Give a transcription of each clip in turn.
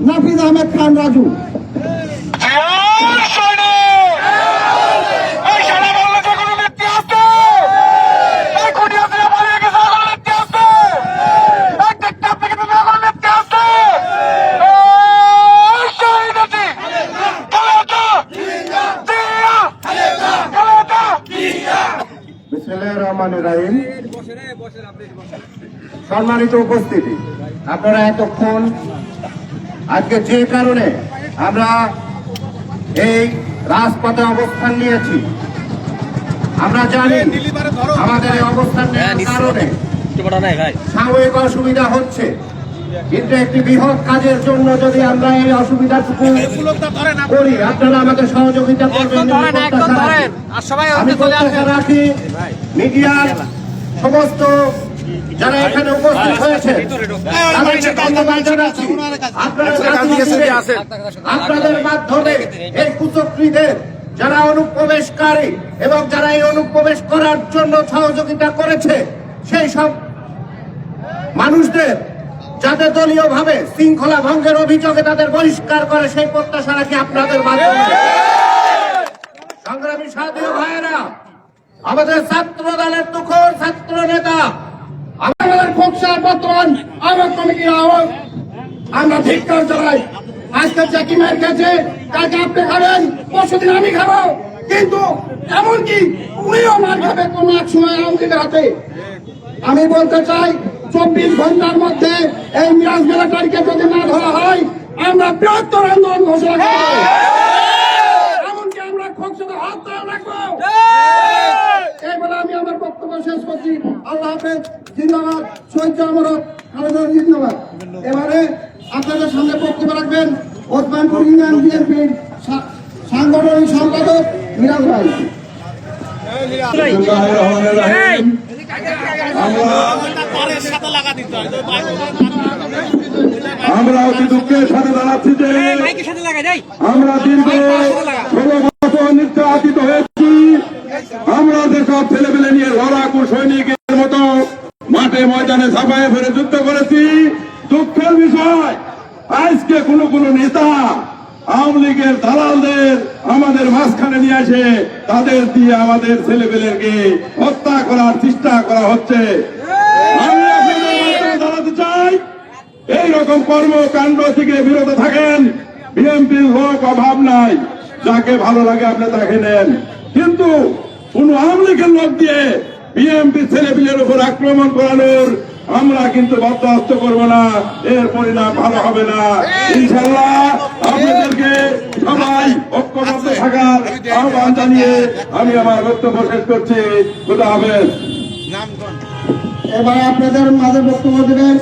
নাফিজ আহমেদ খান রাজু। সম্মানিত উপস্থিতি আপনারা এতক্ষণ আজকে যে কারণে আমরা এই রাজপথে অবস্থান নিয়েছি আমরা জানি আমাদের এই অবস্থান কারণে সাময়িক অসুবিধা হচ্ছে। কিন্তু একটি বৃহৎ কাজের জন্য যদি আমরা এই অসুবিধাটুকু করি আপনারা আমাদের সহযোগিতা করবেন। আমি রাখি মিডিয়ার সমস্ত যারা এখানে উপস্থিত হয়েছে আপনাদের মাধ্যমে এই কুচক্রীদের যারা অনুপ্রবেশকারী এবং যারা এই অনুপ্রবেশ করার জন্য সহযোগিতা করেছে সেই সব মানুষদের যাতে দলীয় ভাবে শৃঙ্খলা ভঙ্গের অভিযোগে তাদের বহিষ্কার করে সেই প্রত্যাশা রাখি আপনাদের মাধ্যমে। সংগ্রামী সাথী ভাইয়েরা আমাদের ছাত্র দলের তুখর ছাত্র নেতা আমাদের খোকসার বর্তমান আহ্বায়ক কমিটির আহ্বায়ক, আমরা ধিক্কার জানাই। আজকে জাকিমের কাছে কালকে আপনি খাবেন? পরশুদিন আমি খাব। কিন্তু এমনকি উনিও মার খাবে কোন এক সময় আওয়ামী হাতে। আমি বলতে চাই, চব্বিশ ঘণ্টার মধ্যে এই মিরাজ মিলিটারিকে যদি না ধরা হয়, আমরা বৃহত্তর আন্দোলন ঘোষণা করব এমনকি আমরা খোকসাদের হাত ধরে রাখব এই বলে আমি আমার বক্তব্য শেষ করছি। আল্লাহ হাফেজ জিন্দাবাদ। শহীদ আমরত খালেদা জিন্দাবাদ। এবারে আপনাদের সামনে বক্তব্য রাখবেন ওসমানপুর ইউনিয়ন বিএনপির সাংগঠনিক সম্পাদক মিরাজ ভাই। আমরা অতি দুঃখের সাথে জানাচ্ছি যে আমরা দীর্ঘ ষোলো বছর নির্যাতিত হয়েছি। নিয়ে লড়াকু সৈনিকের মতো মাঠে ময়দানে ছাপায় ফেলে যুদ্ধ করেছি। দুঃখের বিষয়, আজকে কোন কোন নেতা আওয়ামী লীগের দালালদের আমাদের মাঝখানে নিয়ে আসে তাদের দিয়ে আমাদের ছেলেপেলেকে হত্যা করার চেষ্টা করা হচ্ছে। আমি চাই। এই রকম কর্মকাণ্ড থেকে বিরত থাকেন। বিএনপির লোক অভাব নাই। যাকে ভালো লাগে আপনি তাকে নেন কিন্তু কোন আওয়ামী লীগের লোক দিয়ে বিএনপি ছেলেপিলের উপর আক্রমণ করানোর আমরা কিন্তু বরদাস্ত করব না এর পরিণাম ভালো হবে না। ইনশাল্লাহ আপনাদেরকে সবাই ঐক্যবদ্ধ থাকার আহ্বান জানিয়ে আমি আমার বক্তব্য শেষ করছি। খুদা হাফেজ। এবার আপনাদের মাঝে বক্তব্য দেবেন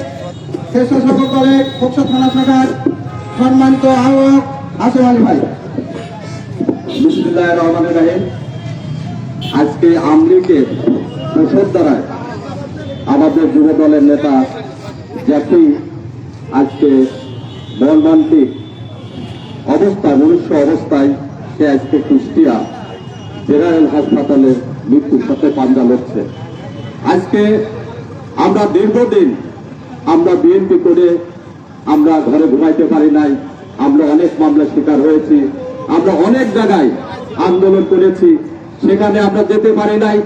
স্বেচ্ছাসেবক দলে খোকসা থানা শাখার সম্মানিত আহ্বায়ক আসিম আলী ভাই। বিসমুল্লাহ রহমান রাহিম। আজকে আমলিকের দোষের দ্বারায় আমাদের যুব দলের নেতা জ্যাকি আজকে মর্মান্তিক অবস্থায় মনুষ্য অবস্থায় সে আজকে কুষ্টিয়া জেনারেল হাসপাতালে মৃত্যুর সাথে পাঞ্জা লড়ছে। আজকে আমরা দীর্ঘদিন আমরা বিএনপি করে আমরা ঘরে ঘুমাইতে পারি নাই, আমরা অনেক মামলা শিকার হয়েছি, আমরা অনেক জায়গায় আন্দোলন করেছি। সেখানে আমরা যেতে পারি নাই।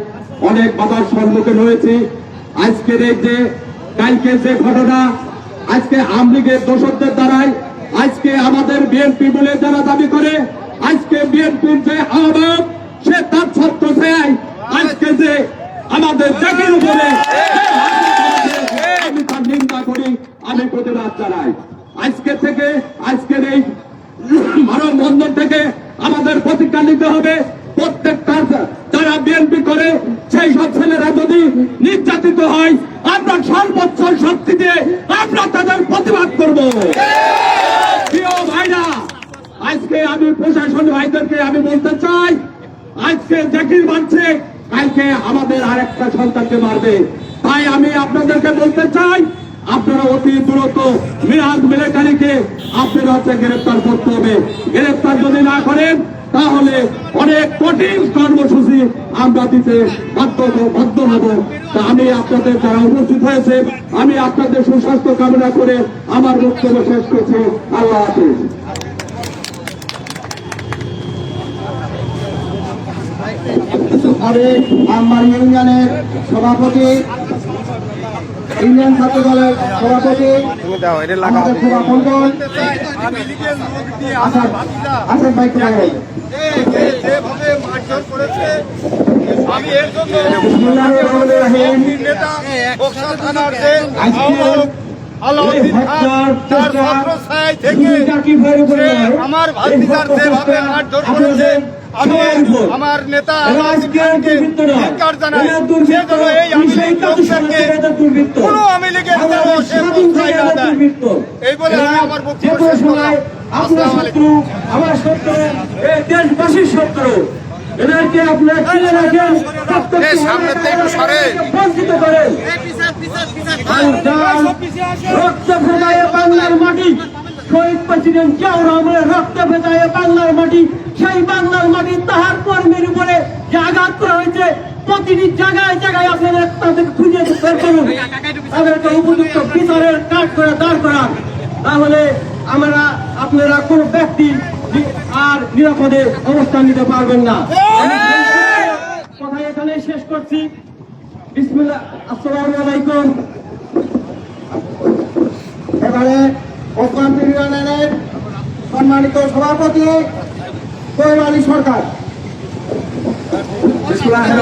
অনেক বাধার সম্মুখীন হয়েছি। আজকের এই যে, কালকে যে ঘটনা, আজকে আমলিগের দোষকদের দ্বারাই, আজকে আমাদের বিএনপি বলে যারা দাবি করে, আজকে বিএনপির যে আহ্বায়ক সে তার ছাত্র চাই আজকে যে আমাদের জাতির উপরে আমি তার নিন্দা করি আমি প্রতিবাদ জানাই আজকে থেকে আজকের এই মানববন্ধন থেকে আমাদের প্রতিজ্ঞা নিতে হবে প্রত্যেকটা যারা বিএনপি করে সেই সব ছেলেরা যদি নির্যাতিত হয়, আমরা সর্বোচ্চ শক্তি দিয়ে আমরা তাদের প্রতিবাদ করব। ভাইরা, আজকে আমি প্রশাসন ভাইদেরকে আমি বলতে চাই, আজকে জাকির মারছে কালকে আমাদের আরেকটা সন্তানকে মারবে। তাই আমি আপনাদেরকে বলতে চাই, আপনারা অতি দ্রুত মিরাজ মিলিটারিকে আপনারা হচ্ছে গ্রেপ্তার করতে হবে। গ্রেপ্তার যদি না করেন তাহলে অনেক কঠিন কর্মসূচি আমরা দিতে বাধ্য বাধ্য হব। আমি আপনাদের যারা উপস্থিত হয়েছে, আমি আপনাদের সুস্বাস্থ্য কামনা করে আমার বক্তব্য শেষ করছি। আল্লাহ হাফিজ। ইউনিয়নের সভাপতি, ইউনিয়ন ছাত্র দলের সভাপতি ভাই? যেভাবে মারধর করেছে আমি এর জন্য বিসমিল্লাহির রহমানির রহিম। নেতা বক্সা থানার যে আহ্বায়ক আলাউদ্দিন খান তার চেষ্টা থেকে শুধু জাকির ভাইয়ের উপরে সে নয়, আমার ভাতিজার যেভাবে মারধর করেছে আমি আমার নেতা এরা আলাউদ্দিন আজকে খানকে দুর্বৃত্ত নয়। ধিক্কার জানাই সে যেন এই লীগ। কোনো লীগের এরা দেয়। দুর্বৃত্ত। এই বলে আমি আমার বক্তব্য শেষ করলাম। আপনার শত্রু আমার শত্রু এই দেশবাসীর শত্রু। এদেরকে আপনার চিনে রাখেন বঞ্চিত করেন। রক্ত ফেটায় বাংলার মাটি শহীদ প্রেসিডেন্ট জিয়াউর রহমানের রক্ত ফেটায় বাংলার মাটি সেই বাংলার মাটি তাহার কর্মীর উপরে যে আঘাত করা হয়েছে প্রতিটি জায়গায় জায়গায় আপনারা তাদেরকে খুঁজে বের করুন। তাদেরকে উপযুক্ত বিচারের কাজ করে দাঁড় করান। তাহলে আমরা আপনারা কোন ব্যক্তি আর নিরাপদে অবস্থান নিতে পারবেন না। কথা এখানে শেষ করছি। বিসমিল্লাহ আসসালামু আলাইকুম। এবারে অক্লান্ত ইউনিয়নের সম্মানিত সভাপতি কোয়েল আলী সরকার। বিসমিল্লাহির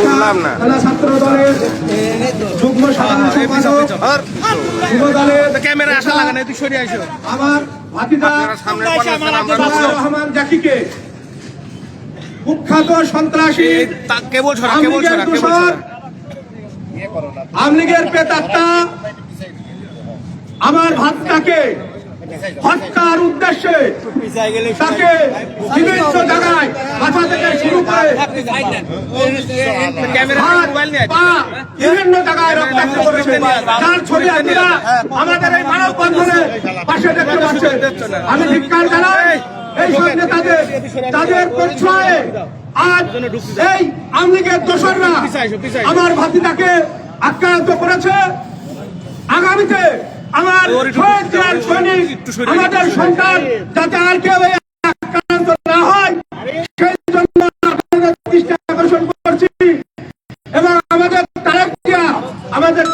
বললাম না। জেলা ছাত্র দলের যুগ্ম সাধারণ সম্পাদক ক্যামেরা আসা তুই সরে আসো। আমার ভাতিজা সামনে পাঠাচ্ছেন, আমরা সালাউর রহমান জাকিকে কুখ্যাত সন্ত্রাসী কেবল আমলিগের পেতাত্তা আমার ভাতটাকে হত্যার উদ্দেশ্যে তাকে বিভিন্ন জায়গায় মাথা থেকে শুরু করে বিভিন্ন জায়গায় রক্তাক্ত করেছে। যার ছবি আমাদের এই মানব বন্ধনে পাশে দেখতে আমি জানাই এই সব নেতাদের, তাদের পরিচয়ে আজ এই আমলিগের আমার ভাতিটাকে আক্রান্ত করেছে। আগামীতে আমার সৈনিক আমাদের সন্তান যাতে আর কেউ আক্রান্ত না হয় সেই জন্য আপনাদের দৃষ্টি আকর্ষণ করছি। এবং আমাদের আমাদের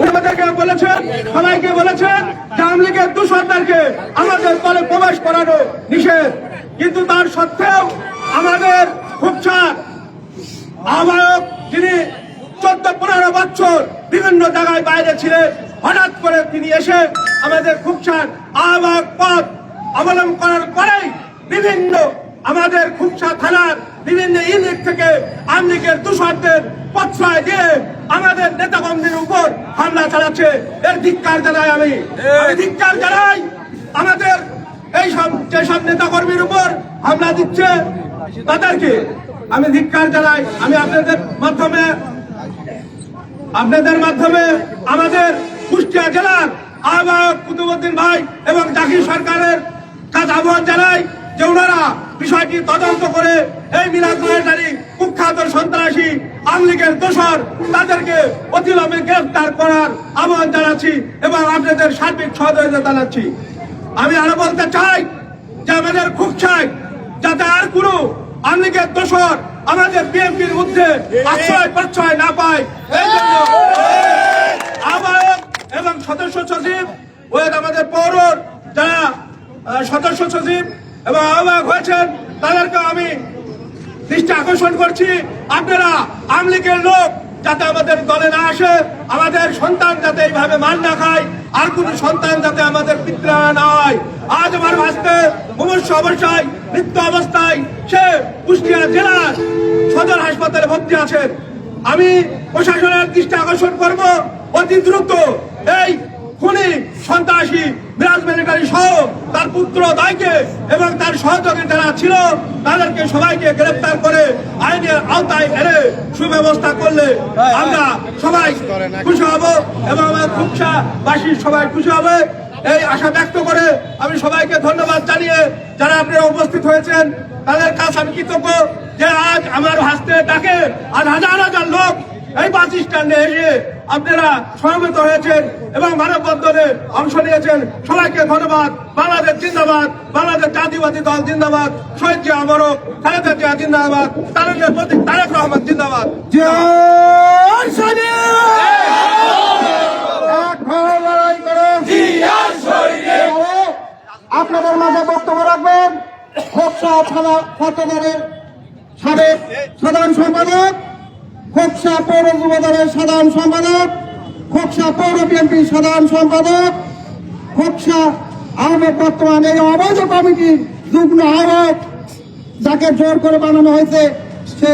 আমাদেরকে বলেছেন সবাইকে বলেছেন আওয়ামী লীগের আমাদের দলে প্রবেশ করানো নিষেধ। কিন্তু তার সত্ত্বেও আমাদের খুবছা আহ্বায়ক যিনি চোদ্দ পনেরো বছর বিভিন্ন জায়গায় বাইরে ছিলেন হঠাৎ করে তিনি এসে আমাদের খুবসার আহ্বায়ক পথ অবলম্বন করার পরেই বিভিন্ন আমাদের খুবসা থানার বিভিন্ন ইউনিট থেকে আমলিগের তুষারদের প্রশ্রয় দিয়ে আমাদের নেতাকর্মীর উপর হামলা চালাচ্ছে। এর ধিক্কার জানাই আমি। আমি ধিক্কার জানাই আমাদের এই সব যেসব নেতাকর্মীর উপর হামলা দিচ্ছে তাদেরকে। আমি ধিক্কার জানাই। আমি আপনাদের মাধ্যমে আপনাদের মাধ্যমে আমাদের কুষ্টিয়া জেলার আহ্বায়ক কুতুবুদ্দিন ভাই এবং জাকির সরকারের কাছে আহ্বান জানাই যে ওনারা বিষয়টি তদন্ত করে এই নয়টারি কুখ্যাত সন্ত্রাসী আমলিগের দোষর তাদেরকে অতিলম্বে গ্রেফতার করার আহ্বান জানাচ্ছি এবং আপনাদের সার্বিক সহযোগিতা জানাচ্ছি। আমি আরও বলতে চাই যে আমাদের খুব চাই যাতে আর কোনো আমলিগের দোষর আমাদের বিএনপির মধ্যে আশ্রয় প্রশ্রয় না পায়। এই জন্য সচিব ও আমাদের পৌর যারা সদস্য সচিব এবং আহ্বায়ক হয়েছেন, তাদেরকে আমি দৃষ্টি আকর্ষণ করছি। আপনারা আমলিগের লোক যাতে আমাদের দলে না আসে, আমাদের সন্তান যাতে এইভাবে মান না খায়, আর কোন সন্তান যাতে আমাদের পিত্রা না হয়। আজ আমার ভাসতে মুমূর্ষ অবস্থায়, মৃত্যু অবস্থায় সে কুষ্টিয়া জেলার সদর হাসপাতালে ভর্তি আছেন। আমি প্রশাসনের দৃষ্টি আকর্ষণ করব অতি দ্রুত এই খুনি সন্ত্রাসী মিরাজ মিলিটারি সহ তার পুত্র দায়কে এবং তার সহযোগী যারা ছিল তাদেরকে সবাইকে গ্রেপ্তার করে আইনের আওতায় এনে সুব্যবস্থা করলে আমরা সবাই খুশি হব এবং আমার খুবসাবাসী সবাই খুশি হবে। এই আশা ব্যক্ত করে আমি সবাইকে ধন্যবাদ জানিয়ে যারা আপনারা উপস্থিত হয়েছেন তাদের কাছে আমি কৃতজ্ঞ যে আজ আমার হাসতে ডাকে আর হাজার হাজার লোক এই বাস স্ট্যান্ডে এসে আপনারা সমবেত হয়েছেন এবং মানববন্ধনে অংশ নিয়েছেন। সবাইকে ধন্যবাদ। বাংলাদেশ জিন্দাবাদ। বাংলাদেশ জাতীয়বাদী দল জিন্দাবাদ। শহীদ জিয়া অমরক খালেদা জিয়া জিন্দাবাদ। তারেকের প্রতীক তারেক রহমান জিন্দাবাদ। আপনাদের মাঝে বক্তব্য রাখবেন। খোকসা থানা ছাত্রদলের সাবেক সাধারণ সম্পাদক খোকসা পৌর যুব দলের সাধারণ সম্পাদক, খোকসা পৌর বিএনপির সাধারণ সম্পাদক, খোকসা আহমেদ বর্তমান এই অবৈধ কমিটির যুগ্ম আহ্বায়ক, যাকে জোর করে বানানো হয়েছে সে